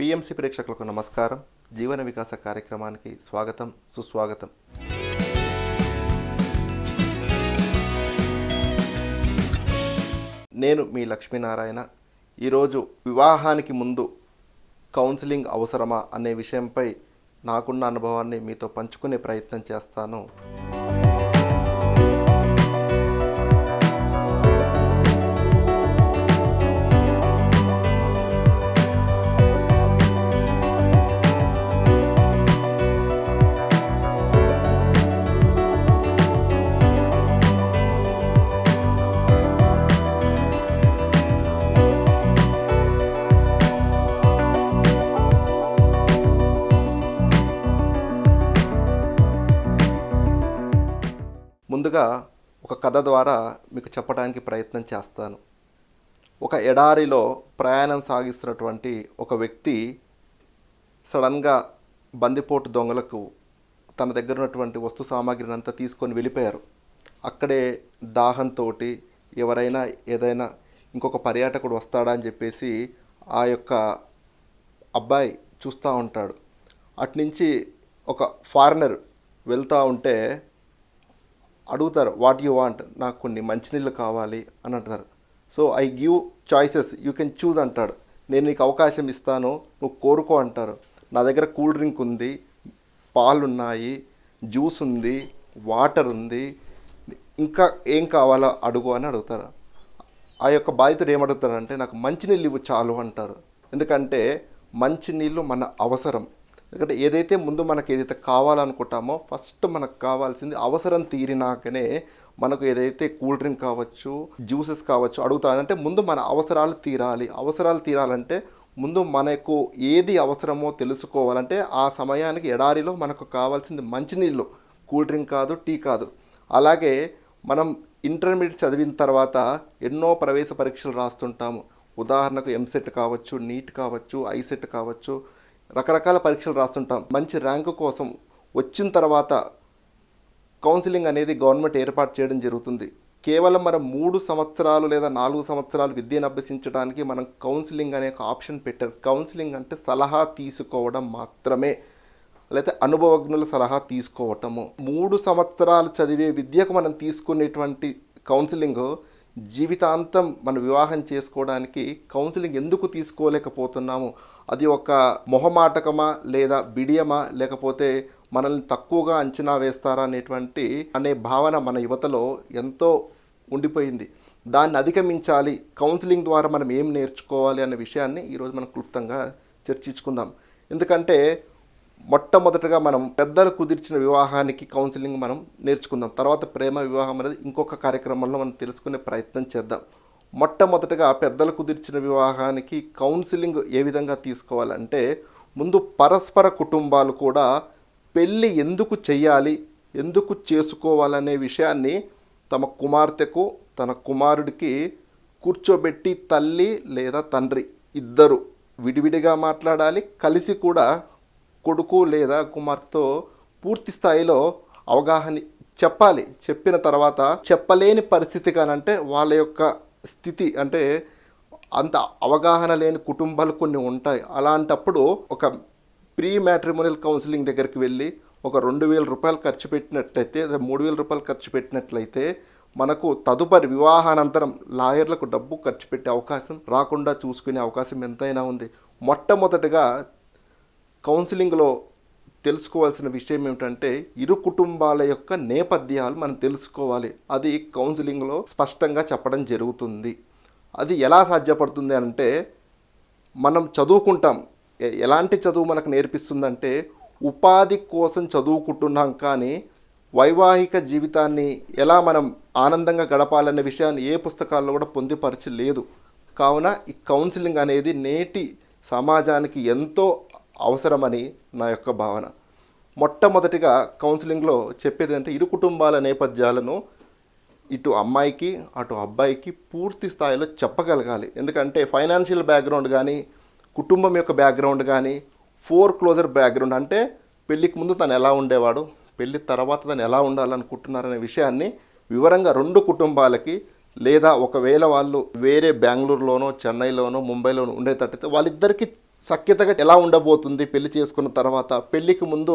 PMC ప్రేక్షకులకు నమస్కారం. జీవన వికాస కార్యక్రమానికి స్వాగతం సుస్వాగతం. నేను మీ లక్ష్మీనారాయణ. ఈరోజు వివాహానికి ముందు కౌన్సిలింగ్ అవసరమా అనే విషయంపై నాకున్న అనుభవాన్ని మీతో పంచుకునే ప్రయత్నం చేస్తాను. ముందుగా ఒక కథ ద్వారా మీకు చెప్పడానికి ప్రయత్నం చేస్తాను. ఒక ఎడారిలో ప్రయాణం సాగిస్తున్నటువంటి ఒక వ్యక్తి సడన్గా బందిపోటు దొంగలకు తన దగ్గర ఉన్నటువంటి వస్తు సామాగ్రిని అంతా తీసుకొని వెళ్ళిపోయారు. అక్కడే దాహంతో ఎవరైనా ఏదైనా ఇంకొక పర్యాటకుడు వస్తాడా అని చెప్పేసి ఆ యొక్క అబ్బాయి చూస్తూ ఉంటాడు. అట్నుంచి ఒక ఫారినర్ వెళ్తూ ఉంటే అడుగుతారు వాట్ యు వాంట్ నాకు కొన్ని మంచినీళ్ళు కావాలి అని అంటారు. So I give choices you can choose అంటాడు. నేను నీకు అవకాశం ఇస్తాను. నువ్వు కోరుకో అంటారు. నా దగ్గర కూల్ డ్రింక్ ఉంది పాలు ఉన్నాయి జ్యూస్ ఉంది వాటర్ ఉంది ఇంకా ఏం కావాలో అడుగు అని అడుగుతారు. ఆ యొక్క బాధితుడు ఏమడుగుతారంటే నాకు మంచినీళ్ళు ఇవ్వు చాలు అంటారు. ఎందుకంటే మంచినీళ్ళు మన అవసరం. ఎందుకంటే ఏదైతే ముందు మనకు ఏదైతే కావాలనుకుంటామో ఫస్ట్ మనకు కావాల్సింది అవసరం తీరినాకనే మనకు ఏదైతే కూల్ డ్రింక్ కావచ్చు జ్యూసెస్ కావచ్చు అడుగుతానంటే ముందు మన అవసరాలు తీరాలి. అవసరాలు తీరాలంటే ముందు మనకు ఏది అవసరమో తెలుసుకోవాలంటే ఆ సమయానికి ఎడారిలో మనకు కావాల్సింది మంచినీళ్ళు. కూల్ డ్రింక్ కాదు టీ కాదు. అలాగే మనం ఇంటర్మీడియట్ చదివిన తర్వాత ఎన్నో ప్రవేశ పరీక్షలు రాస్తుంటాము. ఉదాహరణకు ఎంసెట్ కావచ్చు నీట్ కావచ్చు ఐసెట్ కావచ్చు రకరకాల పరీక్షలు రాస్తుంటాం. మంచి ర్యాంకు కోసం వచ్చిన తర్వాత కౌన్సిలింగ్ అనేది గవర్నమెంట్ ఏర్పాటు చేయడం జరుగుతుంది. కేవలం మనం మూడు సంవత్సరాలు లేదా నాలుగు సంవత్సరాలు విద్యను అభ్యసించడానికి మనం కౌన్సిలింగ్ అనే ఒక ఆప్షన్ పెట్టారు. కౌన్సిలింగ్ అంటే సలహా తీసుకోవడం మాత్రమే లేకపోతే అనుభవజ్ఞుల సలహా తీసుకోవటము. మూడు సంవత్సరాలు చదివే విద్యకు మనం తీసుకునేటువంటి కౌన్సిలింగ్ జీవితాంతం మన వివాహం చేసుకోవడానికి కౌన్సిలింగ్ ఎందుకు తీసుకోలేకపోతున్నాము? అది ఒక మొహమాటకమా లేదా బిడియమా? లేకపోతే మనల్ని తక్కువగా అంచనా వేస్తారా అనేటువంటి అనే భావన మన యువతలో ఎంతో ఉండిపోయింది. దాన్ని అధిగమించాలి. కౌన్సిలింగ్ ద్వారా మనం ఏం నేర్చుకోవాలి అనే విషయాన్ని ఈరోజు మనం క్లుప్తంగా చర్చించుకుందాం. ఎందుకంటే మొట్టమొదటగా మనం పెద్దలు కుదిర్చిన వివాహానికి కౌన్సిలింగ్ మనం నేర్చుకుందాం. తర్వాత ప్రేమ వివాహం అనేది ఇంకొక కార్యక్రమంలో మనం తెలుసుకునే ప్రయత్నం చేద్దాం. మొట్టమొదటగా పెద్దలు కుదిర్చిన వివాహానికి కౌన్సిలింగ్ ఏ విధంగా తీసుకోవాలంటే ముందు పరస్పర కుటుంబాలు కూడా పెళ్ళి ఎందుకు చేయాలి ఎందుకు చేసుకోవాలనే విషయాన్ని తమ కుమార్తెకు తన కుమారుడికి కూర్చోబెట్టి తల్లి లేదా తండ్రి ఇద్దరు విడివిడిగా మాట్లాడాలి కలిసి కూడా కొడుకు లేదా కుమార్తెతో పూర్తి స్థాయిలో అవగాహన చెప్పాలి. చెప్పిన తర్వాత చెప్పలేని పరిస్థితి కానంటే వాళ్ళ యొక్క స్థితి అంటే అంత అవగాహన లేని కుటుంబాలు కొన్ని ఉంటాయి. అలాంటప్పుడు ఒక ప్రీ మ్యాట్రిమోనియల్ కౌన్సిలింగ్ దగ్గరికి వెళ్ళి ఒక రెండు వేల రూపాయలు ఖర్చు పెట్టినట్లయితే లేదా మూడు వేల రూపాయలు ఖర్చు పెట్టినట్లయితే మనకు తదుపరి వివాహానంతరం లాయర్లకు డబ్బు ఖర్చు పెట్టే అవకాశం రాకుండా చూసుకునే అవకాశం ఎంతైనా ఉంది. మొట్టమొదటిగా కౌన్సిలింగ్లో తెలుసుకోవాల్సిన విషయం ఏమిటంటే ఇరు కుటుంబాల యొక్క నేపథ్యాలు మనం తెలుసుకోవాలి. అది కౌన్సిలింగ్లో స్పష్టంగా చెప్పడం జరుగుతుంది. అది ఎలా సాధ్యపడుతుంది అంటే మనం చదువుకుంటాం. ఎలాంటి చదువు మనకు నేర్పిస్తుందంటే ఉపాధి కోసం చదువుకుంటున్నాం కానీ వైవాహిక జీవితాన్ని ఎలా మనం ఆనందంగా గడపాలనే విషయాన్ని ఏ పుస్తకాల్లో కూడా పొందుపరిచి లేదు కావున ఈ కౌన్సిలింగ్ అనేది నేటి సమాజానికి ఎంతో అవసరమని నా యొక్క భావన. మొట్టమొదటిగా కౌన్సిలింగ్లో చెప్పేది అంటే ఇరు కుటుంబాల నేపథ్యాలను ఇటు అమ్మాయికి అటు అబ్బాయికి పూర్తి స్థాయిలో చెప్పగలగాలి. ఎందుకంటే ఫైనాన్షియల్ బ్యాక్గ్రౌండ్ కానీ కుటుంబం యొక్క బ్యాక్గ్రౌండ్ కానీ ఫోర్ క్లోజర్ బ్యాక్గ్రౌండ్ అంటే పెళ్ళికి ముందు తను ఎలా ఉండేవాడు పెళ్ళి తర్వాత తను ఎలా ఉండాలనుకుంటున్నారనే విషయాన్ని వివరంగా రెండు కుటుంబాలకి లేదా ఒకవేళ వాళ్ళు వేరే బెంగళూరులోనో చెన్నైలోనో ముంబైలోనో ఉండేటట్టయితే వాళ్ళిద్దరికీ సఖ్యతగా ఎలా ఉండబోతుంది పెళ్ళి చేసుకున్న తర్వాత? పెళ్ళికి ముందు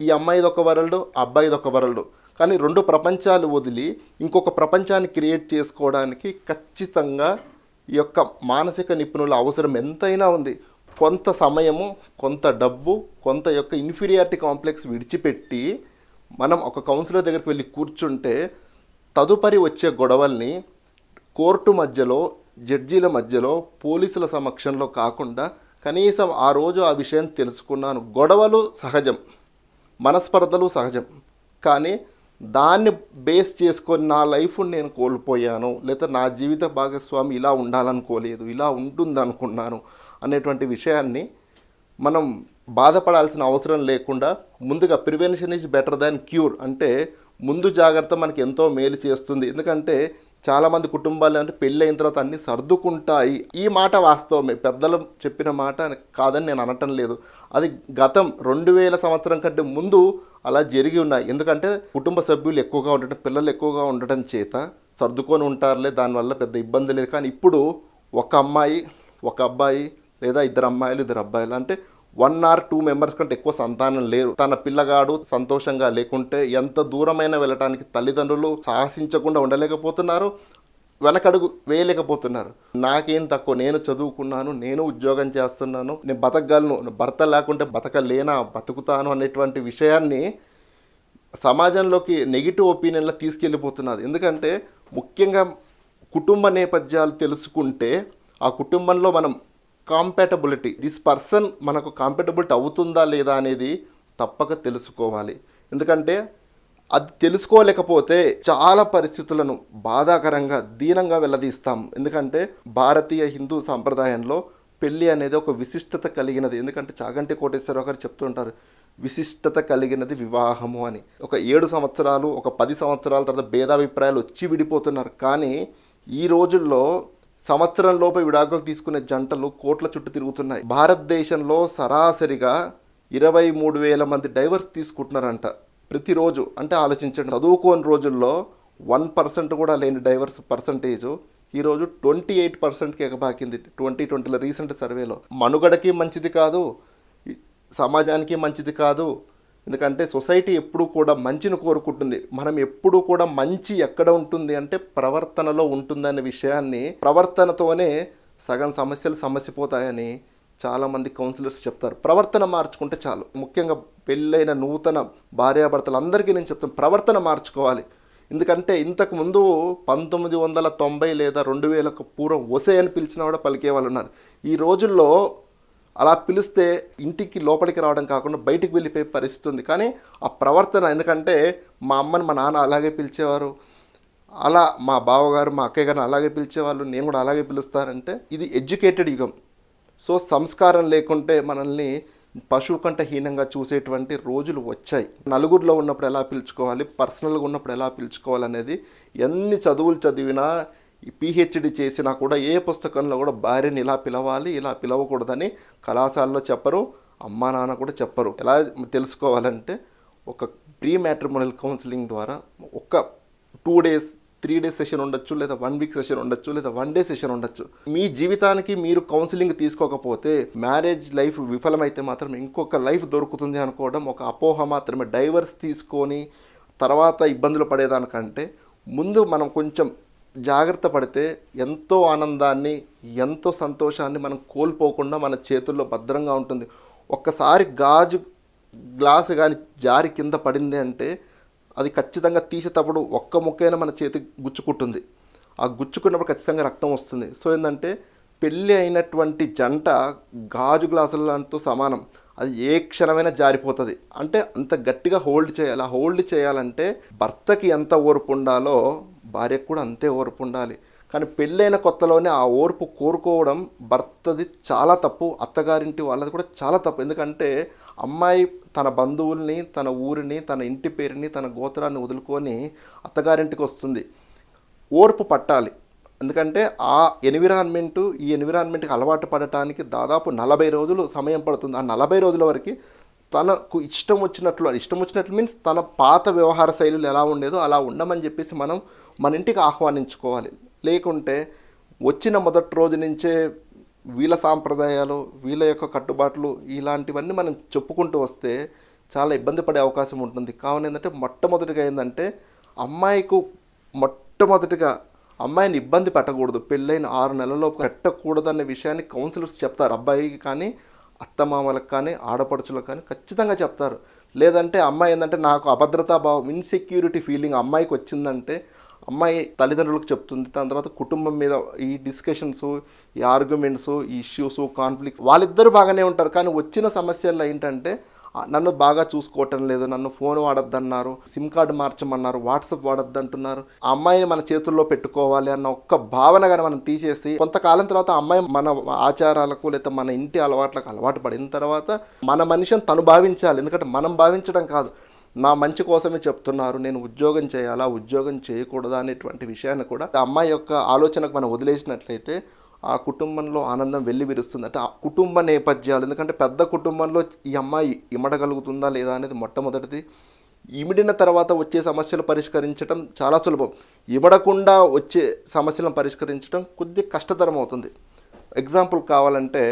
ఈ అమ్మాయిది ఒక వరల్డ్ అబ్బాయిది ఒక వరల్డ్. కానీ రెండు ప్రపంచాలు వదిలి ఇంకొక ప్రపంచాన్ని క్రియేట్ చేసుకోవడానికి ఖచ్చితంగా ఈ యొక్క మానసిక నిపుణుల అవసరం ఎంతైనా ఉంది. కొంత సమయము కొంత డబ్బు కొంత యొక్క ఇన్ఫీరియారిటీ కాంప్లెక్స్ విడిచిపెట్టి మనం ఒక కౌన్సిలర్ దగ్గరికి వెళ్ళి కూర్చుంటే తదుపరి వచ్చే గొడవల్ని కోర్టు మధ్యలో జడ్జీల మధ్యలో పోలీసుల సమక్షంలో కాకుండా కనీసం ఆ రోజు ఆ విషయం తెలుసుకున్నాను. గొడవలు సహజం. మనస్పర్ధలు సహజం. కానీ దాన్ని బేస్ చేసుకొని నా లైఫ్ని నేను కోల్పోయాను. లేదా నా జీవిత భాగస్వామి ఇలా ఉండాలనుకోలేదు ఇలా ఉంటుంది అనుకున్నాను అనేటువంటి విషయాన్ని మనం బాధపడాల్సిన అవసరం లేకుండా ముందుగా prevention is better than cure అంటే ముందు జాగ్రత్త మనకి ఎంతో మేలు చేస్తుంది. ఎందుకంటే చాలామంది కుటుంబాలు అంటే పెళ్ళి అయిన తర్వాత అన్నీ సర్దుకుంటాయి. ఈ మాట వాస్తవమే. పెద్దలు చెప్పిన మాట కాదని నేను అనటం లేదు. అది గతం రెండు వేల సంవత్సరం కంటే ముందు అలా జరిగి ఉన్నాయి. ఎందుకంటే కుటుంబ సభ్యులు ఎక్కువగా ఉండటం పిల్లలు ఎక్కువగా ఉండటం చేత సర్దుకొని ఉంటారులే దానివల్ల పెద్ద ఇబ్బంది లేదు. కానీ ఇప్పుడు ఒక అమ్మాయి ఒక అబ్బాయి లేదా ఇద్దరు అమ్మాయిలు ఇద్దరు అబ్బాయిలు అంటే వన్ ఆర్ టూ మెంబర్స్ కంటే ఎక్కువ సంతానం లేరు. తన పిల్లగాడు సంతోషంగా లేకుంటే ఎంత దూరమైన వెళ్ళటానికి తల్లిదండ్రులు సాహసించకుండా ఉండలేకపోతున్నారు వెనకడుగు వేయలేకపోతున్నారు. నాకేం తక్కువ నేను చదువుకున్నాను నేను ఉద్యోగం చేస్తున్నాను నేను బతకగలను భర్త లేకుంటే బతకలేనా బతుకుతాను అనేటువంటి విషయాన్ని సమాజంలోకి నెగిటివ్ ఒపీనియన్లో తీసుకెళ్ళిపోతున్నది ఎందుకంటే ముఖ్యంగా కుటుంబ నేపథ్యాలు తెలుసుకుంటే ఆ కుటుంబంలో మనం కాంపాటబిలిటీ దిస్ పర్సన్ మనకు కాంపాటబిలిటీ అవుతుందా లేదా అనేది తప్పక తెలుసుకోవాలి. ఎందుకంటే అది తెలుసుకోలేకపోతే చాలా పరిస్థితులను బాధాకరంగా దీనంగా వెళ్ళదీస్తాం ఎందుకంటే భారతీయ హిందూ సాంప్రదాయంలో పెళ్ళి అనేది ఒక విశిష్టత కలిగినది. ఎందుకంటే చాగంటి కోటేశ్వరరావు గారు చెప్తుంటారు విశిష్టత కలిగినది వివాహము అని. ఒక ఏడు సంవత్సరాలు ఒక పది సంవత్సరాల తర్వాత భేదాభిప్రాయాలు వచ్చి విడిపోతున్నారు. కానీ ఈ రోజుల్లో సంవత్సరంలోపు విడాకులు తీసుకునే జంటలు కోట్ల చుట్టూ తిరుగుతున్నాయి. భారతదేశంలో సరాసరిగా ఇరవై మూడు వేల మంది డైవర్స్ తీసుకుంటున్నారంట ప్రతిరోజు. అంటే ఆలోచించండి చదువుకోని రోజుల్లో వన్ పర్సెంట్ కూడా లేని డైవర్స్ పర్సంటేజ్ ఈరోజు ట్వంటీ ఎయిట్ పర్సెంట్కి ఎగబాకింది ట్వంటీ ట్వంటీలో రీసెంట్ సర్వేలో. మనుగడకి మంచిది కాదు సమాజానికి మంచిది కాదు ఎందుకంటే సొసైటీ ఎప్పుడూ కూడా మంచిని కోరుకుంటుంది. మనం ఎప్పుడూ కూడా మంచి ఎక్కడ ఉంటుంది అంటే ప్రవర్తనలో ఉంటుందనే విషయాన్ని ప్రవర్తనతోనే సగం సమస్యలు సమస్యపోతాయని చాలామంది కౌన్సిలర్స్ చెప్తారు. ప్రవర్తన మార్చుకుంటే చాలు. ముఖ్యంగా పెళ్ళైన నూతన భార్యాభర్తలు అందరికీ నేను చెప్తాను ప్రవర్తన మార్చుకోవాలి. ఎందుకంటే ఇంతకు ముందు పంతొమ్మిది వందల తొంభై లేదా రెండు వేలకు పూర్వం ఒసే అని పిలిచిన కూడా పలికే వాళ్ళు ఉన్నారు. ఈ రోజుల్లో అలా పిలిస్తే ఇంటికి లోపలికి రావడం కాకుండా బయటికి వెళ్ళిపోయే పరిస్థితి ఉంది. కానీ ఆ ప్రవర్తన ఎందుకంటే మా అమ్మని మా నాన్న అలాగే పిలిచేవారు. అలా మా బావగారు మా అక్కయ్య గారిని అలాగే పిలిచేవాళ్ళు నేను కూడా అలాగే పిలుస్తారంటే ఇది ఎడ్యుకేటెడ్ యుగం. సో సంస్కారం లేకుంటే మనల్ని పశువు కంటే హీనంగా చూసేటువంటి రోజులు వచ్చాయి. నలుగురిలో ఉన్నప్పుడు ఎలా పిలుచుకోవాలి? పర్సనల్గా ఉన్నప్పుడు ఎలా పిలుచుకోవాలి అనేది ఎన్ని చదువులు చదివినా పిహెచ్డి చేసినా కూడా ఏ పుస్తకంలో కూడా భార్యని ఇలా పిలవాలి ఇలా పిలవకూడదని కళాశాలలో చెప్పరు అమ్మా నాన్న కూడా చెప్పరు. ఎలా తెలుసుకోవాలంటే ఒక ప్రీ మ్యాట్రిమోనల్ కౌన్సిలింగ్ ద్వారా ఒక two days three days session ఉండొచ్చు లేదా వన్ వీక్ సెషన్ ఉండొచ్చు లేదా వన్ డే సెషన్ ఉండొచ్చు. మీ జీవితానికి మీరు కౌన్సిలింగ్ తీసుకోకపోతే మ్యారేజ్ లైఫ్ విఫలమైతే మాత్రం ఇంకొక లైఫ్ దొరుకుతుంది అనుకోవడం ఒక అపోహ మాత్రమే. డైవర్స్ తీసుకొని తర్వాత ఇబ్బందులు పడేదానికంటే ముందు మనం కొంచెం జాగ్రత్త పడితే ఎంతో ఆనందాన్ని ఎంతో సంతోషాన్ని మనం కోల్పోకుండా మన చేతుల్లో భద్రంగా ఉంటుంది. ఒక్కసారి గాజు గ్లాసు కానీ జారి కింద పడింది అంటే అది ఖచ్చితంగా తీసేటప్పుడు ఒక్క ముక్కైనా మన చేతి గుచ్చుకుంటుంది. ఆ గుచ్చుకున్నప్పుడు ఖచ్చితంగా రక్తం వస్తుంది. సో ఏంటంటే పెళ్ళి అయినటువంటి జంట గాజు గ్లాసులతో సమానం. అది ఏ క్షణమైనా జారిపోతుంది. అంటే అంత గట్టిగా హోల్డ్ చేయాలి. ఆ హోల్డ్ చేయాలంటే భర్తకి ఎంత ఓర్పు ఉండాలో భార్యకు కూడా అంతే ఓర్పు ఉండాలి. కానీ పెళ్ళైన కొత్తలోనే ఆ ఓర్పు కోరుకోవడం భర్తది చాలా తప్పు అత్తగారింటి వాళ్ళది కూడా చాలా తప్పు. ఎందుకంటే అమ్మాయి తన బంధువుల్ని తన ఊరిని తన ఇంటి పేరుని తన గోత్రాన్ని వదులుకొని అత్తగారింటికి వస్తుంది. ఓర్పు పట్టాలి. ఎందుకంటే ఆ ఎన్విరాన్మెంట్ ఈ ఎన్విరాన్మెంట్కి అలవాటు పడటానికి దాదాపు నలభై రోజులు సమయం పడుతుంది. ఆ నలభై రోజుల వరకు తనకు ఇష్టం వచ్చినట్లు ఇష్టం వచ్చినట్లు మీన్స్ తన పాత వ్యవహార శైలులు ఎలా ఉండేదో అలా ఉండమని చెప్పేసి మనం మన ఇంటికి ఆహ్వానించుకోవాలి. లేకుంటే వచ్చిన మొదటి రోజు నుంచే వీళ్ళ సాంప్రదాయాలు వీళ్ళ యొక్క కట్టుబాట్లు ఇలాంటివన్నీ మనం చెప్పుకుంటూ వస్తే చాలా ఇబ్బంది పడే అవకాశం ఉంటుంది. కావున ఏంటంటే మొట్టమొదటిగా ఏంటంటే అమ్మాయికు మొట్టమొదటిగా అమ్మాయిని ఇబ్బంది పెట్టకూడదు. పెళ్ళైన ఆరు నెలల్లో పెట్టకూడదు అనే విషయాన్ని కౌన్సిలర్స్ చెప్తారు. అబ్బాయికి కానీ అత్తమామలకు కానీ ఆడపడుచులకు కానీ ఖచ్చితంగా చెప్తారు. లేదంటే అమ్మాయి ఏంటంటే నాకు అభద్రతా భావం ఇన్సెక్యూరిటీ ఫీలింగ్ అమ్మాయికి వచ్చిందంటే అమ్మాయి తల్లిదండ్రులకు చెప్తుంది దాని తర్వాత కుటుంబం మీద ఈ డిస్కషన్స్ ఈ ఆర్గ్యుమెంట్స్ ఈ ఇష్యూస్ కాన్ఫ్లిక్ట్స్ వాళ్ళిద్దరు బాగానే ఉంటారు. కానీ వచ్చిన సమస్యల్లో ఏంటంటే నన్ను బాగా చూసుకోవటం లేదు నన్ను ఫోన్ వాడొద్దన్నారు సిమ్ కార్డు మార్చమన్నారు వాట్సాప్ వాడొద్దు అంటున్నారు ఆ అమ్మాయిని మన చేతుల్లో పెట్టుకోవాలి అన్న ఒక్క భావన కానీ మనం తీసేసి కొంతకాలం తర్వాత అమ్మాయి మన ఆచారాలకు లేదా మన ఇంటి అలవాట్లకు అలవాటు పడిన తర్వాత మన మనిషిని తను భావించాలి. ఎందుకంటే మనం భావించడం కాదు. నా మంచి కోసమే చెప్తున్నారు నేను ఉద్యోగం చేయాలా ఉద్యోగం చేయకూడదా అనేటువంటి విషయాన్ని కూడా అమ్మాయి యొక్క ఆలోచనకు మనం వదిలేసినట్లయితే ఆ కుటుంబంలో ఆనందం వెళ్ళి విరుస్తుంది. అంటే ఆ కుటుంబ నేపథ్యాలు ఎందుకంటే పెద్ద కుటుంబంలో ఈ అమ్మాయి ఇమడగలుగుతుందా లేదా అనేది మొట్టమొదటిది. ఇమిడిన తర్వాత వచ్చే సమస్యలు పరిష్కరించడం చాలా సులభం. ఇమడకుండా వచ్చే సమస్యలను పరిష్కరించడం కొద్ది కష్టతరం అవుతుంది ఎగ్జాంపుల్ కావాలంటే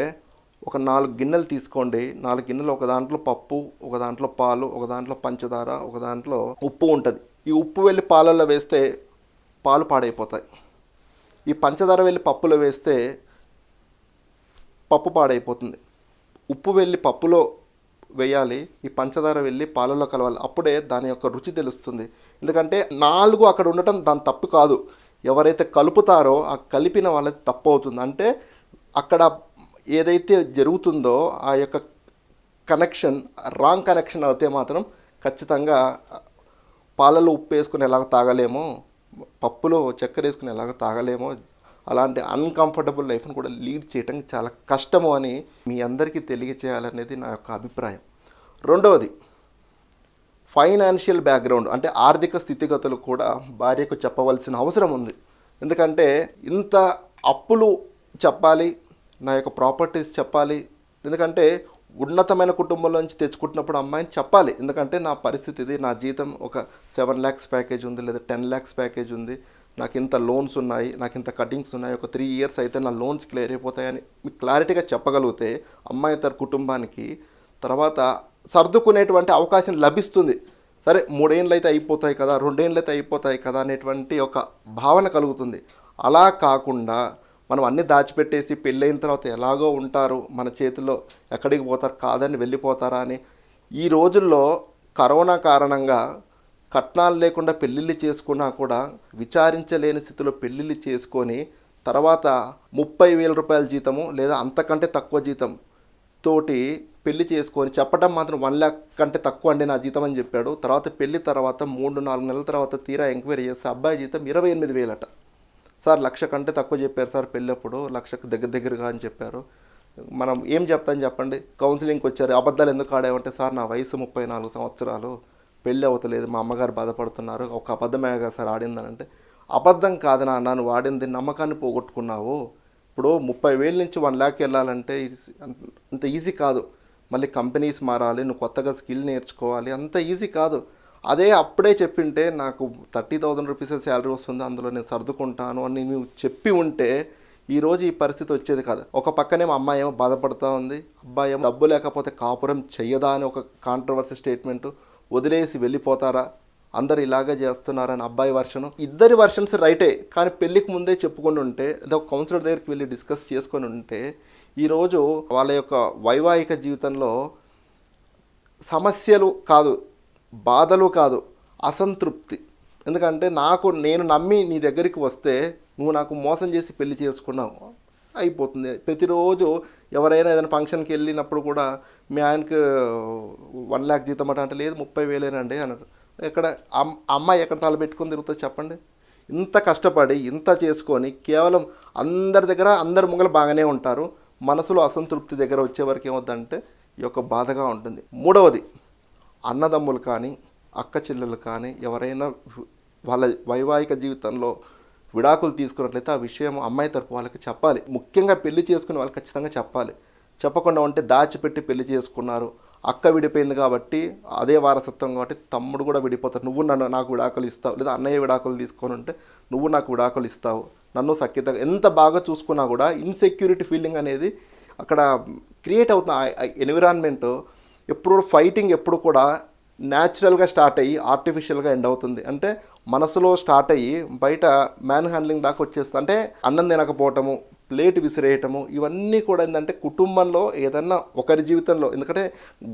ఒక నాలుగు గిన్నెలు తీసుకోండి. నాలుగు గిన్నెలు ఒక దాంట్లో పప్పు ఒక దాంట్లో పాలు ఒక దాంట్లో పంచదార ఒక దాంట్లో ఉప్పు ఉంటుంది. ఈ ఉప్పు వెళ్ళి పాలల్లో వేస్తే పాలు పాడైపోతాయి. ఈ పంచదార వెళ్ళి పప్పులో వేస్తే పప్పు పాడైపోతుంది. ఉప్పు వెళ్ళి పప్పులో వేయాలి. ఈ పంచదార వెళ్ళి పాలలో కలవాలి. అప్పుడే దాని యొక్క రుచి తెలుస్తుంది. ఎందుకంటే నాలుగు అక్కడ ఉండటం దాని తప్పు కాదు. ఎవరైతే కలుపుతారో ఆ కలిపిన వాళ్ళది తప్పు అవుతుంది. అంటే అక్కడ ఏదైతే జరుగుతుందో ఆ యొక్క కనెక్షన్ రాంగ్ కనెక్షన్ అయితే మాత్రం ఖచ్చితంగా పాలలో ఉప్పు వేసుకుని ఎలాగ తాగలేమో పప్పులో చక్కెర వేసుకుని ఎలాగ తాగలేమో అలాంటి అన్కంఫర్టబుల్ లైఫ్ని కూడా లీడ్ చేయటం చాలా కష్టము అని మీ అందరికీ తెలియచేయాలనేది నా యొక్క అభిప్రాయం. రెండవది ఫైనాన్షియల్ బ్యాక్గ్రౌండ్ అంటే ఆర్థిక స్థితిగతులు కూడా భార్యకు చెప్పవలసిన అవసరం ఉంది. ఎందుకంటే ఇంత అప్పులు చెప్పాలి నా యొక్క ప్రాపర్టీస్ చెప్పాలి. ఎందుకంటే ఉన్నతమైన కుటుంబంలోంచి తెచ్చుకుంటున్నప్పుడు అమ్మాయిని చెప్పాలి. ఎందుకంటే నా పరిస్థితి ఇది. నా జీతం ఒక సెవెన్ ల్యాక్స్ ప్యాకేజ్ ఉంది లేదా టెన్ ల్యాక్స్ ప్యాకేజ్ ఉంది. నాకు ఇంత లోన్స్ ఉన్నాయి. నాకు ఇంత కటింగ్స్ ఉన్నాయి. ఒక త్రీ ఇయర్స్ అయితే నా లోన్స్ క్లియర్ అయిపోతాయని మీకు క్లారిటీగా చెప్పగలిగితే అమ్మాయి తన కుటుంబానికి తర్వాత సర్దుకునేటువంటి అవకాశం లభిస్తుంది. సరే మూడేళ్ళు అయితే అయిపోతాయి కదా రెండేళ్ళు అయితే అయిపోతాయి కదా అనేటువంటి ఒక భావన కలుగుతుంది. అలా కాకుండా మనం అన్నీ దాచిపెట్టేసి పెళ్ళైన తర్వాత ఎలాగో ఉంటారు మన చేతిలో ఎక్కడికి పోతారు కాదని వెళ్ళిపోతారా అని ఈ రోజుల్లో కరోనా కారణంగా కట్నాలు లేకుండా పెళ్ళిళ్ళు చేసుకున్నా కూడా విచారించలేని స్థితిలో పెళ్ళిళ్ళు చేసుకొని తర్వాత ముప్పై వేల రూపాయల జీతము లేదా అంతకంటే తక్కువ జీతం తోటి పెళ్ళి చేసుకొని చెప్పడం మాత్రం వన్ ల్యాక్ కంటే తక్కువ అండి నా జీతం అని చెప్పాడు. తర్వాత పెళ్ళి తర్వాత మూడు నాలుగు నెలల తర్వాత తీరా ఎంక్వైరీ చేస్తే అబ్బాయి జీతం ఇరవై ఎనిమిది వేలట. సార్ లక్ష కంటే తక్కువ చెప్పారు సార్ పెళ్ళప్పుడు లక్షకు దగ్గర దగ్గరగా అని చెప్పారు. మనం ఏం చెప్తాను చెప్పండి? కౌన్సిలింగ్కి వచ్చారు అబద్ధాలు ఎందుకు ఆడామంటే సార్ నా వయసు ముప్పై నాలుగు సంవత్సరాలు పెళ్ళి అవుతలేదు మా అమ్మగారు బాధపడుతున్నారు ఒక అబద్ధమే కదా సార్ ఆడిందనంటే. అబద్ధం కాదు నా నన్ను ఆడింది నమ్మకాన్ని పోగొట్టుకున్నావు. ఇప్పుడు ముప్పై వేల నుంచి వన్ ల్యాక్ వెళ్ళాలంటే అంత ఈజీ కాదు. మళ్ళీ కంపెనీస్ మారాలి నువ్వు కొత్తగా స్కిల్ నేర్చుకోవాలి అంత ఈజీ కాదు. అదే అప్పుడే చెప్పింటే నాకు థర్టీ థౌజండ్ రూపీస్ శాలరీ వస్తుంది అందులో నేను సర్దుకుంటాను అని మేము చెప్పి ఉంటే ఈరోజు ఈ పరిస్థితి వచ్చేది కాదు. ఒక పక్కనేమో అమ్మాయి ఏమో బాధపడుతూ ఉంది. అబ్బాయి ఏమో డబ్బు లేకపోతే కాపురం చెయ్యదా అని ఒక కాంట్రవర్సీ స్టేట్మెంట్ వదిలేసి వెళ్ళిపోతారా? అందరు ఇలాగే చేస్తున్నారని అబ్బాయి వర్షను ఇద్దరి వర్షన్స్ రైటే కానీ పెళ్ళికి ముందే చెప్పుకొని ఉంటే లేదా కౌన్సిలర్ దగ్గరికి వెళ్ళి డిస్కస్ చేసుకొని ఉంటే ఈరోజు వాళ్ళ యొక్క వైవాహిక జీవితంలో సమస్యలు కాదు. బాధలు కాదు అసంతృప్తి. ఎందుకంటే నాకు నేను నమ్మి నీ దగ్గరికి వస్తే నువ్వు నాకు మోసం చేసి పెళ్ళి చేసుకున్నావు. అయిపోతుంది. ప్రతిరోజు ఎవరైనా ఏదైనా ఫంక్షన్కి వెళ్ళినప్పుడు కూడా మీ ఆయనకి వన్ ల్యాక్ జీతం అట అంటే లేదు ముప్పై వేలేనండి అన్నారు. ఎక్కడ అమ్- అమ్మాయి ఎక్కడ తలపెట్టుకొని తిరుగుతుంది చెప్పండి. ఇంత కష్టపడి ఇంత చేసుకొని కేవలం అందరి దగ్గర అందరి ముంగలు బాగానే ఉంటారు. మనసులో అసంతృప్తి దగ్గర వచ్చే వరకు ఏమవుతుందంటే ఈ యొక్క బాధగా ఉంటుంది. మూడవది అన్నదమ్ములు కానీ అక్క చెల్లెలు కానీ ఎవరైనా వాళ్ళ వైవాహిక జీవితంలో విడాకులు తీసుకున్నట్లయితే ఆ విషయం అమ్మాయి తరపు వాళ్ళకి చెప్పాలి. ముఖ్యంగా పెళ్ళి చేసుకునే వాళ్ళు ఖచ్చితంగా చెప్పాలి. చెప్పకుండా ఉంటే దాచిపెట్టి పెళ్ళి చేసుకున్నారు. అక్క విడిపోయింది కాబట్టి అదే వారసత్వం కాబట్టి తమ్ముడు కూడా విడిపోతాడు. నువ్వు నన్ను నాకు విడాకులు ఇస్తావు. లేదా అన్నయ్య విడాకులు తీసుకొని ఉంటే నువ్వు నాకు విడాకులు ఇస్తావు. నన్ను సఖ్యత ఎంత బాగా చూసుకున్నా కూడా ఇన్సెక్యూరిటీ ఫీలింగ్ అనేది అక్కడ క్రియేట్ అవుతున్న ఎన్విరాన్మెంట్ ఎప్పుడు ఫైటింగ్ ఎప్పుడు కూడా న్యాచురల్గా స్టార్ట్ అయ్యి ఆర్టిఫిషియల్గా ఎండ్ అవుతుంది. అంటే మనసులో స్టార్ట్ అయ్యి బయట మ్యాన్ హ్యాండ్లింగ్ దాకా వచ్చేస్తుంది అంటే అన్నం తినకపోవటము ప్లేట్ విసిరేయటము ఇవన్నీ కూడా ఏంటంటే కుటుంబంలో ఏదన్నా ఒకరి జీవితంలో ఎందుకంటే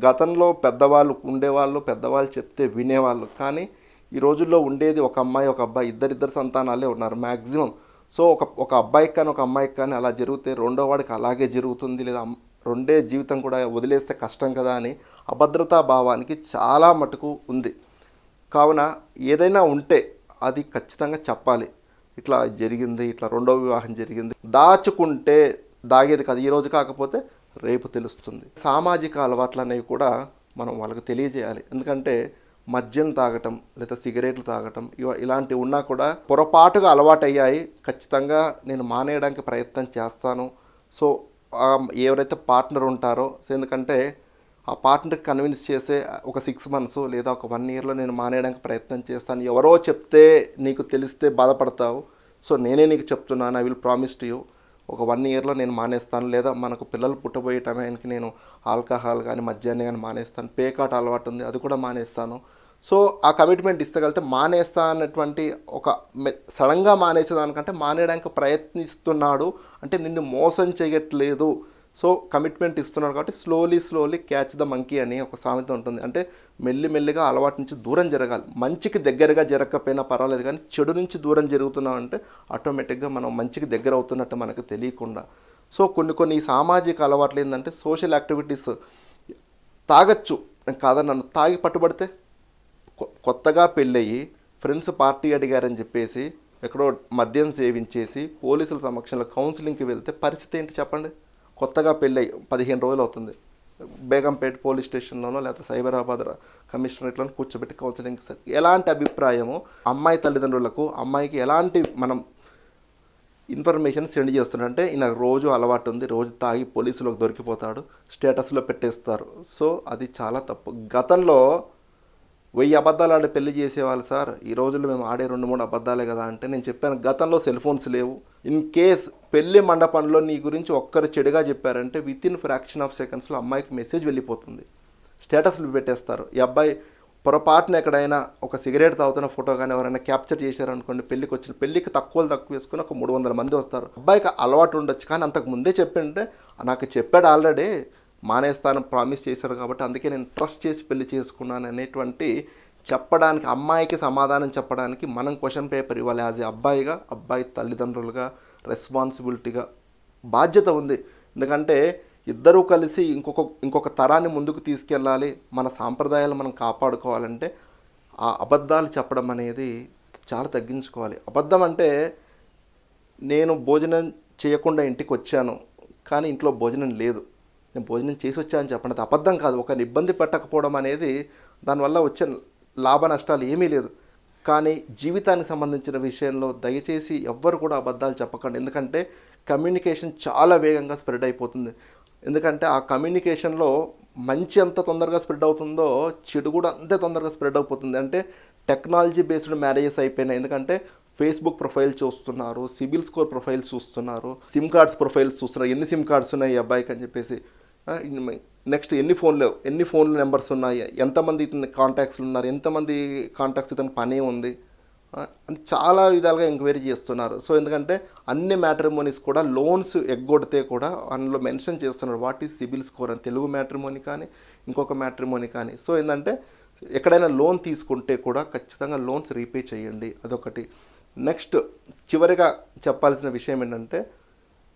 గతంలో పెద్దవాళ్ళు ఉండేవాళ్ళు పెద్దవాళ్ళు చెప్తే వినేవాళ్ళు. కానీ ఈ రోజుల్లో ఉండేది ఒక అమ్మాయి ఒక అబ్బాయి ఇద్దరిద్దరు సంతానాలే ఉన్నారు మ్యాక్సిమం సో ఒక ఒక అబ్బాయికి కానీ ఒక అమ్మాయికి కానీ అలా జరిగితే రెండో వాడికి అలాగే జరుగుతుంది లేదా రెండే జీవితం కూడా వదిలేస్తే కష్టం కదా అని అభద్రతా భావానికి చాలా మటుకు ఉంది. కావున ఏదైనా ఉంటే అది ఖచ్చితంగా చెప్పాలి. ఇట్లా జరిగింది ఇట్లా రెండో వివాహం జరిగింది. దాచుకుంటే దాగేది కాదు. ఈరోజు కాకపోతే రేపు తెలుస్తుంది. సామాజిక అలవాట్లు అనేవి కూడా మనం వాళ్ళకి తెలియజేయాలి. ఎందుకంటే మద్యం తాగటం లేదా సిగరెట్లు తాగటం ఇవ ఇలాంటివి ఉన్నా కూడా పొరపాటుగా అలవాటయ్యాయి. ఖచ్చితంగా నేను మానేయడానికి ప్రయత్నం చేస్తాను. సో ఎవరైతే పార్ట్నర్ ఉంటారో సో ఎందుకంటే ఆ పార్ట్నర్కి కన్విన్స్ చేసే ఒక సిక్స్ మంత్స్ లేదా ఒక వన్ ఇయర్లో నేను మానేయడానికి ప్రయత్నం చేస్తాను. ఎవరో చెప్తే నీకు తెలిస్తే బాధపడతావు. సో నేనే నీకు చెప్తున్నాను I will promise to you ఒక వన్ ఇయర్లో నేను మానేస్తాను. లేదా మనకు పిల్లలు పుట్టబోయే టైంకి నేను ఆల్కహాల్ కానీ మద్యాన్ని కానీ మానేస్తాను. పేకాట అలవాటు ఉంది అది కూడా మానేస్తాను. సో ఆ కమిట్మెంట్ ఇస్తగలితే మానేస్తా అన్నటువంటి ఒక మె- సడన్గా మానేసేదానికంటే మానేయడానికి ప్రయత్నిస్తున్నాడు. అంటే నిన్ను మోసం చేయట్లేదు. సో కమిట్మెంట్ ఇస్తున్నాడు కాబట్టి slowly slowly catch the monkey అని ఒక సామెత ఉంటుంది. అంటే మెల్లి మెల్లిగా అలవాటు నుంచి దూరం జరగాలి. మంచికి దగ్గరగా జరగకపోయినా పర్వాలేదు కానీ చెడు నుంచి దూరం జరుగుతున్నాం అంటే ఆటోమేటిక్గా మనం మంచికి దగ్గర అవుతున్నట్టు మనకు తెలియకుండా. సో కొన్ని కొన్ని సామాజిక అలవాట్లు ఏంటంటే సోషల్ యాక్టివిటీస్ తాగొచ్చు. కాదని నన్ను తాగి పట్టుబడితే కొత్తగా పెళ్ళయ్యి ఫ్రెండ్స్ పార్టీ అడిగారని చెప్పేసి ఎక్కడో మద్యం సేవించేసి పోలీసుల సమక్షంలో కౌన్సిలింగ్కి వెళ్తే పరిస్థితి ఏంటి చెప్పండి? కొత్తగా పెళ్ళయి పదిహేను రోజులు అవుతుంది. బేగంపేట పోలీస్ స్టేషన్లోనో లేకపోతే సైబరాబాద్ రా- కమిషనరేట్లోనో కూర్చోబెట్టి కౌన్సిలింగ్ ఎలాంటి అభిప్రాయము? అమ్మాయి తల్లిదండ్రులకు అమ్మాయికి ఎలాంటి మనం ఇన్ఫర్మేషన్ సెండ్ చేస్తున్నాడు అంటే ఈయన రోజు అలవాటు ఉంది రోజు తాగి పోలీసులకు దొరికిపోతాడు స్టేటస్లో పెట్టేస్తారు. సో అది చాలా తప్పు. గతంలో వెయ్యి అబద్ధాలు ఆడి పెళ్ళి చేసేవాళ్ళు సార్. ఈ రోజుల్లో మేము ఆడే రెండు మూడు అబద్ధాలే కదా అంటే నేను చెప్పాను గతంలో సెల్ ఫోన్స్ లేవు. ఇన్ కేస్ పెళ్ళి మండపంలో నీ గురించి ఒక్కరు చెడుగా చెప్పారంటే విత్ ఇన్ ఫ్రాక్షన్ ఆఫ్ సెకండ్స్లో అమ్మాయికి మెసేజ్ వెళ్ళిపోతుంది. స్టేటస్లు పెట్టేస్తారు. ఈ అబ్బాయి పొరపాటున ఎక్కడైనా ఒక సిగరెట్ తాగుతున్న ఫోటో కానీ ఎవరైనా క్యాప్చర్ చేశారనుకోండి పెళ్ళికి వచ్చిన పెళ్ళికి తక్కువలు తక్కువ వేసుకుని ఒక మూడు వందల మంది వస్తారు. అబ్బాయికి అలవాటు ఉండొచ్చు కానీ అంతకు ముందే చెప్పింటే నాకు చెప్పాడు ఆల్రెడీ మానేస్తాను ప్రామిస్ చేశాడు కాబట్టి అందుకే నేను ట్రస్ట్ చేసి పెళ్ళి చేసుకున్నాను అనేటువంటి చెప్పడానికి అమ్మాయికి సమాధానం చెప్పడానికి మనం క్వశ్చన్ పేపర్ ఇవ్వాలి. యాజ్ ఏ అబ్బాయిగా అబ్బాయి తల్లిదండ్రులుగా రెస్పాన్సిబిలిటీగా బాధ్యత ఉంది. ఎందుకంటే ఇద్దరూ కలిసి ఇంకొక ఇంకొక తరాన్ని ముందుకు తీసుకెళ్ళాలి. మన సాంప్రదాయాలు మనం కాపాడుకోవాలంటే ఆ అబద్ధాలు చెప్పడం అనేది చాలా తగ్గించుకోవాలి. అబద్ధం అంటే నేను భోజనం చేయకుండా ఇంటికి వచ్చాను కానీ ఇంట్లో భోజనం లేదు. నేను భోజనం చేసి వచ్చాను చెప్పండి అది అబద్ధం కాదు. ఒకరిని ఇబ్బంది పెట్టకపోవడం అనేది దానివల్ల వచ్చే లాభ నష్టాలు ఏమీ లేదు. కానీ జీవితానికి సంబంధించిన విషయంలో దయచేసి ఎవ్వరు కూడా అబద్ధాలు చెప్పకండి. ఎందుకంటే కమ్యూనికేషన్ చాలా వేగంగా స్ప్రెడ్ అయిపోతుంది. ఎందుకంటే ఆ కమ్యూనికేషన్లో మంచి ఎంత తొందరగా స్ప్రెడ్ అవుతుందో చెడు కూడా అంతే తొందరగా స్ప్రెడ్ అయిపోతుంది. అంటే టెక్నాలజీ బేస్డ్ మ్యారేజెస్ అయిపోయినాయి. ఎందుకంటే ఫేస్బుక్ ప్రొఫైల్ చూస్తున్నారు సిబిల్ స్కోర్ ప్రొఫైల్స్ చూస్తున్నారు సిమ్ కార్డ్స్ ప్రొఫైల్స్ చూస్తున్నారు. ఎన్ని సిమ్ కార్డ్స్ ఉన్నాయి ఈ అబ్బాయికి అని చెప్పేసి. నెక్స్ట్ ఎన్ని ఫోన్లు ఎన్ని ఫోన్లు నెంబర్స్ ఉన్నాయి? ఎంతమంది ఇతని కాంటాక్ట్స్లు ఉన్నారు? ఎంతమంది కాంటాక్ట్స్ ఇతని పని ఉంది? అని చాలా విధాలుగా ఎంక్వైరీ చేస్తున్నారు. సో ఎందుకంటే అన్ని మ్యాట్రిమోనీస్ కూడా లోన్స్ ఎగ్గొడితే కూడా అందులో మెన్షన్ చేస్తున్నారు. వాట్ ఈజ్ సిబిల్ స్కోర్ అని తెలుగు మ్యాట్రిమోనీ కానీ ఇంకొక మ్యాట్రిమోనీ కానీ. సో ఏంటంటే ఎక్కడైనా లోన్ తీసుకుంటే కూడా ఖచ్చితంగా లోన్స్ రీపే చేయండి. అదొకటి. నెక్స్ట్ చివరిగా చెప్పాల్సిన విషయం ఏంటంటే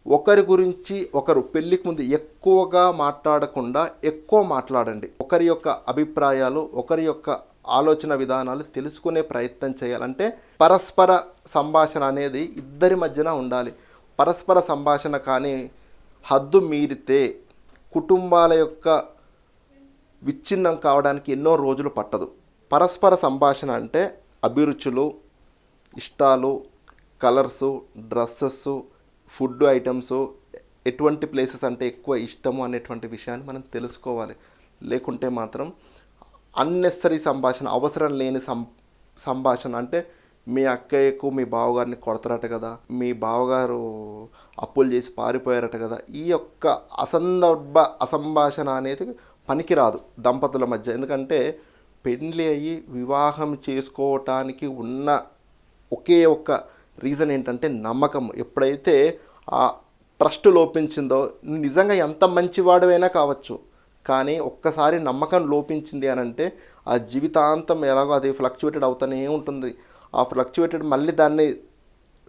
ఒకరి గురించి ఒకరు పెళ్ళికి ముందు ఎక్కువగా మాట్లాడకుండా ఎక్కువ మాట్లాడండి. ఒకరి యొక్క అభిప్రాయాలు ఒకరి యొక్క ఆలోచన విధానాలు తెలుసుకునే ప్రయత్నం చేయాలంటే పరస్పర సంభాషణ అనేది ఇద్దరి మధ్యన ఉండాలి. పరస్పర సంభాషణ కానీ హద్దు మీరితే కుటుంబాల యొక్క విచ్ఛిన్నం కావడానికి ఎన్నో రోజులు పట్టదు. పరస్పర సంభాషణ అంటే అభిరుచులు ఇష్టాలు కలర్సు డ్రెస్సెస్ ఫుడ్ ఐటమ్స్ ఎటువంటి ప్లేసెస్ అంటే ఎక్కువ ఇష్టము అనేటువంటి విషయాన్ని మనం తెలుసుకోవాలి. లేకుంటే మాత్రం అన్నెసరీ సంభాషణ అవసరం లేని సం సంభాషణ అంటే మీ అక్కయ్యకు మీ బావగారిని కొడతారట కదా మీ బావగారు అప్పులు చేసి పారిపోయారట కదా ఈ యొక్క అసందర్భ అసంభాషణ అనేది పనికిరాదు దంపతుల మధ్య. ఎందుకంటే పెళ్ళి అయ్యి వివాహం చేసుకోవటానికి ఉన్న ఒకే ఒక్క రీజన్ ఏంటంటే నమ్మకం. ఎప్పుడైతే ఆ ట్రస్ట్ లోపించిందో నిజంగా ఎంత మంచివాడవైనా కావచ్చు కానీ ఒక్కసారి నమ్మకం లోపించింది అని అంటే ఆ జీవితాంతం ఎలాగో అది ఫ్లక్చువేటెడ్ అవుతూనే ఉంటుంది. ఆ ఫ్లక్చువేటెడ్ మళ్ళీ దాన్ని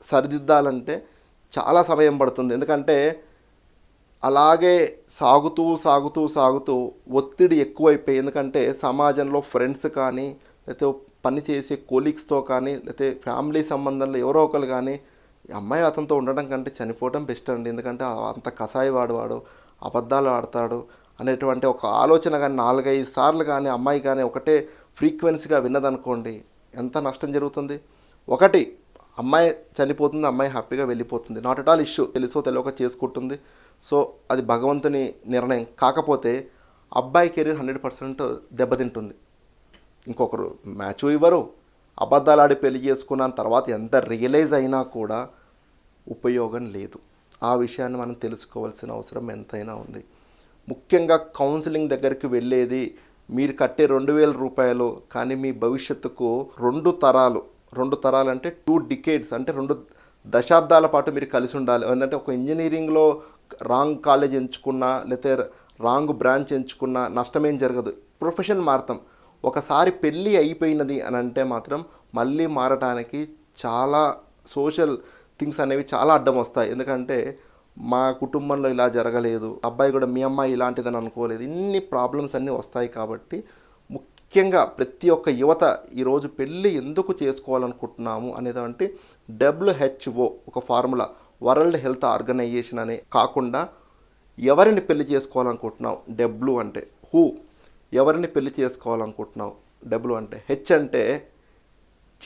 సరిదిద్దాలంటే చాలా సమయం పడుతుంది. ఎందుకంటే అలాగే సాగుతూ సాగుతూ సాగుతూ ఒత్తిడి ఎక్కువైపోయి ఎందుకంటే సమాజంలో ఫ్రెండ్స్ కానీ లేకపోతే పని చేసే కోలీగ్స్తో కానీ లేకపోతే ఫ్యామిలీ సంబంధంలో ఎవరో ఒకరు కానీ ఈ అమ్మాయి అతనితో ఉండడం కంటే చనిపోవడం బెస్ట్ అండి. ఎందుకంటే అంత కషాయి వాడు వాడు అబద్ధాలు ఆడతాడు అనేటువంటి ఒక ఆలోచన కానీ నాలుగైదు సార్లు కానీ అమ్మాయి కానీ ఒకటే ఫ్రీక్వెన్సీగా విన్నదనుకోండి ఎంత నష్టం జరుగుతుంది? ఒకటి అమ్మాయి చనిపోతుంది అమ్మాయి హ్యాపీగా వెళ్ళిపోతుంది. నాట్ అట్ ఆల్ ఇష్యూ తెలుసో తెలియక చేసుకుంటుంది. సో అది భగవంతుని నిర్ణయం. కాకపోతే అబ్బాయి కెరీర్ హండ్రెడ్ పర్సెంట్ దెబ్బతింటుంది. ఇంకొకరు మ్యాచ్ ఇవ్వరు. అబద్ధాలు ఆడి పెళ్ళి చేసుకున్న తర్వాత ఎంత రియలైజ్ అయినా కూడా ఉపయోగం లేదు. ఆ విషయాన్ని మనం తెలుసుకోవాల్సిన అవసరం ఎంతైనా ఉంది. ముఖ్యంగా కౌన్సిలింగ్ దగ్గరికి వెళ్ళేది మీరు కట్టే రెండు వేల రూపాయలు కానీ మీ భవిష్యత్తుకు రెండు తరాలు రెండు తరాలు అంటే టూ డికేడ్స్ అంటే రెండు దశాబ్దాల పాటు మీరు కలిసి ఉండాలి. ఏంటంటే ఒక ఇంజనీరింగ్లో రాంగ్ కాలేజ్ ఎంచుకున్నా లేకపోతే రాంగ్ బ్రాంచ్ ఎంచుకున్నా నష్టమేం జరగదు. ప్రొఫెషన్ మారుతాం. ఒకసారి పెళ్ళి అయిపోయినది అని అంటే మాత్రం మళ్ళీ మారటానికి చాలా సోషల్ థింగ్స్ అనేవి చాలా అడ్డం వస్తాయి. ఎందుకంటే మా కుటుంబంలో ఇలా జరగలేదు. అబ్బాయి కూడా మీ అమ్మాయి ఇలాంటిదని అనుకోలేదు. ఇన్ని ప్రాబ్లమ్స్ అన్నీ వస్తాయి కాబట్టి ముఖ్యంగా ప్రతి ఒక్క యువత ఈరోజు పెళ్ళి ఎందుకు చేసుకోవాలనుకుంటున్నాము అనేదంటే డబ్ల్యూహెచ్ఓ ఒక ఫార్ములా వరల్డ్ హెల్త్ ఆర్గనైజేషన్ అనే కాకుండా ఎవరిని పెళ్ళి చేసుకోవాలనుకుంటున్నాం? డబ్ల్యూ అంటే హూ. ఎవరిని పెళ్ళి చేసుకోవాలనుకుంటున్నావు? డబ్ల్యూ అంటే. హెచ్ అంటే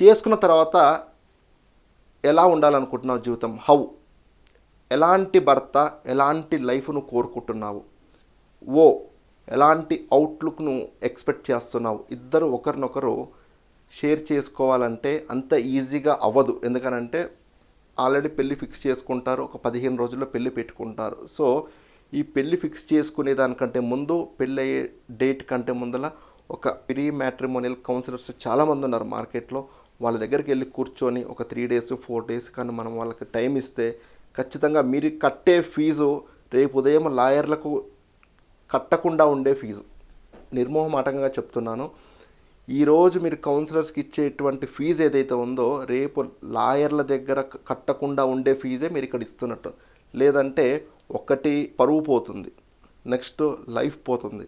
చేసుకున్న తర్వాత ఎలా ఉండాలనుకుంటున్నావు జీవితం? హౌ? ఎలాంటి భర్త ఎలాంటి లైఫ్ను కోరుకుంటున్నావు? ఓ ఎలాంటి అవుట్లుక్ను ఎక్స్పెక్ట్ చేస్తున్నావు? ఇద్దరు ఒకరినొకరు షేర్ చేసుకోవాలంటే అంత ఈజీగా అవ్వదు. ఎందుకనంటే ఆల్రెడీ పెళ్ళి ఫిక్స్ చేసుకుంటారు. ఒక పదిహేను రోజుల్లో పెళ్ళి పెట్టుకుంటారు. సో ఈ పెళ్ళి ఫిక్స్ చేసుకునే దానికంటే ముందు పెళ్ళి అయ్యే డేట్ కంటే ముందల ఒక ప్రీ మ్యాట్రిమోనియల్ కౌన్సిలర్స్ చాలామంది ఉన్నారు మార్కెట్లో. వాళ్ళ దగ్గరికి వెళ్ళి కూర్చొని ఒక త్రీ డేస్ ఫోర్ డేస్ కానీ మనం వాళ్ళకి టైం ఇస్తే ఖచ్చితంగా మీరు కట్టే ఫీజు రేపు ఉదయం లాయర్లకు కట్టకుండా ఉండే ఫీజు. నిర్మోహమాటంగా చెప్తున్నాను. ఈరోజు మీరు కౌన్సిలర్స్కి ఇచ్చేటువంటి ఫీజు ఏదైతే ఉందో రేపు లాయర్ల దగ్గర కట్టకుండా ఉండే ఫీజే మీరు ఇక్కడ ఇస్తున్నట్టు. లేదంటే ఒకటి పరువు పోతుంది. నెక్స్ట్ లైఫ్ పోతుంది.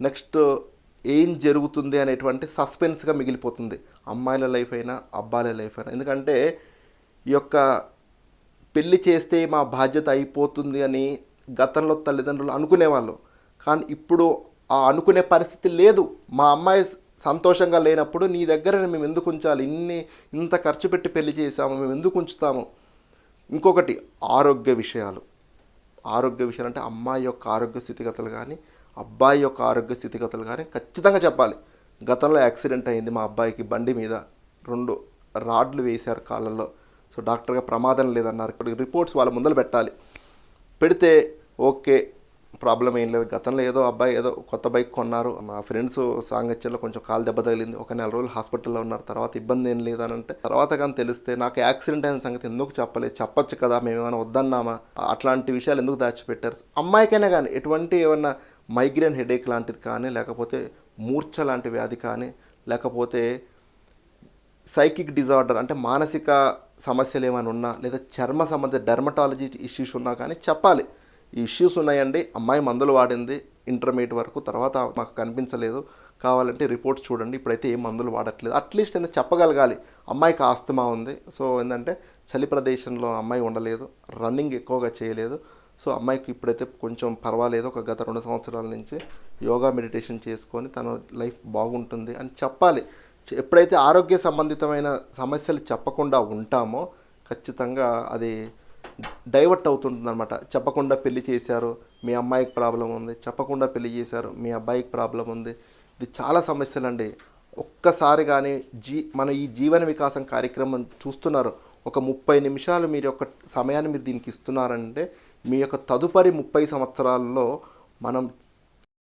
నెక్స్ట్ ఏం జరుగుతుంది అనేటువంటి సస్పెన్స్గా మిగిలిపోతుంది. అమ్మాయిల లైఫ్ అయినా అబ్బాయిల లైఫ్ అయినా. ఎందుకంటే ఈ యొక్క పెళ్ళి చేస్తే మా బాధ్యత అయిపోతుంది అని గతంలో తల్లిదండ్రులు అనుకునేవాళ్ళు. కానీ ఇప్పుడు ఆ అనుకునే పరిస్థితి లేదు. మా అమ్మాయి సంతోషంగా లేనప్పుడు నీ దగ్గర మేము ఎందుకు ఉంచాలి? ఇన్ని ఇంత ఖర్చు పెట్టి పెళ్ళి చేసాము మేము ఎందుకు ఉంచుతాము? ఇంకొకటి ఆరోగ్య విషయాలు. ఆరోగ్య విషయాలు అంటే అమ్మాయి యొక్క ఆరోగ్య స్థితిగతులు కానీ అబ్బాయి యొక్క ఆరోగ్య స్థితిగతులు కానీ ఖచ్చితంగా చెప్పాలి. గతంలో యాక్సిడెంట్ అయింది మా అబ్బాయికి బండి మీద. రెండు రాడ్లు వేశారు కాళ్ళల్లో. సో డాక్టర్గా ప్రమాదం లేదన్నారు. ఇప్పుడు రిపోర్ట్స్ వాళ్ళ ముందర పెట్టాలి. పెడితే ఓకే ప్రాబ్లం ఏం లేదు. గతంలో ఏదో అబ్బాయి ఏదో కొత్త బైక్ కొన్నారు. మా ఫ్రెండ్స్ సాంగత్యంలో కొంచెం కాలు దెబ్బ తగిలింది. ఒక నెల రోజులు హాస్పిటల్లో ఉన్నారు. తర్వాత ఇబ్బంది ఏం లేదని అంటే తర్వాత కానీ తెలిస్తే నాకు యాక్సిడెంట్ అయిన సంగతి ఎందుకు చెప్పలేదు? చెప్పొచ్చు కదా మేము ఏమైనా వద్దన్నామా? అట్లాంటి విషయాలు ఎందుకు దాచిపెట్టారు? అమ్మాయికైనా కానీ ఎటువంటి ఏమన్నా మైగ్రేన్ హెడేక్ లాంటిది కానీ లేకపోతే మూర్ఛ లాంటి వ్యాధి కానీ లేకపోతే సైకిక్ డిజార్డర్ అంటే మానసిక సమస్యలు ఏమైనా ఉన్నా లేదా చర్మ సంబంధ డెర్మటాలజీ ఇష్యూస్ ఉన్నా కానీ చెప్పాలి. ఇష్యూస్ ఉన్నాయండి. అమ్మాయి మందులు వాడింది ఇంటర్మీడియట్ వరకు తర్వాత మాకు కనిపించలేదు. కావాలంటే రిపోర్ట్స్ చూడండి. ఇప్పుడైతే ఏ మందులు వాడట్లేదు. అట్లీస్ట్ ఎంత చెప్పగలగాలి. అమ్మాయికి ఆస్తమా ఉంది. సో ఏంటంటే చలి ప్రదేశంలో అమ్మాయి ఉండలేదు. రన్నింగ్ ఎక్కువగా చేయలేదు. సో అమ్మాయికి ఇప్పుడైతే కొంచెం పర్వాలేదు. ఒక గత రెండు సంవత్సరాల నుంచి యోగా మెడిటేషన్ చేసుకొని తన లైఫ్ బాగుంటుంది అని చెప్పాలి. ఎప్పుడైతే ఆరోగ్య సంబంధితమైన సమస్యలు చెప్పకుండా ఉంటామో ఖచ్చితంగా అది డైవర్ట్ అవుతుంటుంది అనమాట చెప్పకుండా పెళ్ళి చేశారు మీ అమ్మాయికి ప్రాబ్లం ఉంది. చెప్పకుండా పెళ్ళి చేశారు మీ అబ్బాయికి ప్రాబ్లం ఉంది. ఇది చాలా సమస్యలండి. ఒక్కసారి కానీ జీ మన ఈ జీవన వికాసం కార్యక్రమం చూస్తున్నారు. ఒక ముప్పై నిమిషాలు మీరు యొక్క సమయాన్ని మీరు దీనికి ఇస్తున్నారంటే మీ యొక్క తదుపరి ముప్పై సంవత్సరాల్లో మనం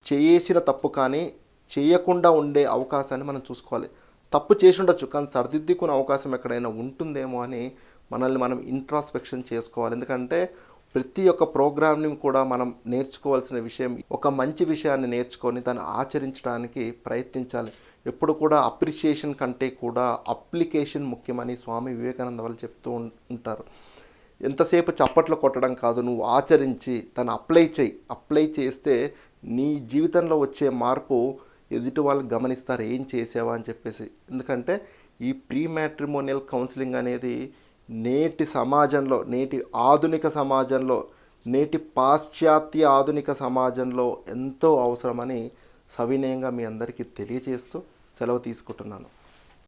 చేసిన తప్పు కానీ చేయకుండా ఉండే అవకాశాన్ని మనం చూసుకోవాలి. తప్పు చేసి ఉండొచ్చు కానీ సరిదిద్దుకునే అవకాశం ఎక్కడైనా ఉంటుందేమో అని మనల్ని మనం ఇంట్రాస్పెక్షన్ చేసుకోవాలి. ఎందుకంటే ప్రతి ఒక్క ప్రోగ్రామ్ని కూడా మనం నేర్చుకోవాల్సిన విషయం ఒక మంచి విషయాన్ని నేర్చుకొని దాన్ని ఆచరించడానికి ప్రయత్నించాలి. ఎప్పుడు కూడా అప్రిషియేషన్ కంటే కూడా అప్లికేషన్ ముఖ్యమని స్వామి వివేకానంద వాళ్ళు చెప్తూ ఉంటారు. ఎంతసేపు చప్పట్లు కొట్టడం కాదు నువ్వు ఆచరించి దాన్ని అప్లై చేయి. అప్లై చేస్తే నీ జీవితంలో వచ్చే మార్పు ఎదుటి వాళ్ళు గమనిస్తారు ఏం చేసావా అని చెప్పేసి. ఎందుకంటే ఈ ప్రీ మ్యాట్రిమోనియల్ కౌన్సిలింగ్ అనేది నేటి సమాజంలో నేటి ఆధునిక సమాజంలో నేటి పాశ్చాత్య ఆధునిక సమాజంలో ఎంతో అవసరమని సవినయంగా మీ అందరికీ తెలియజేస్తూ సెలవు తీసుకుంటున్నాను.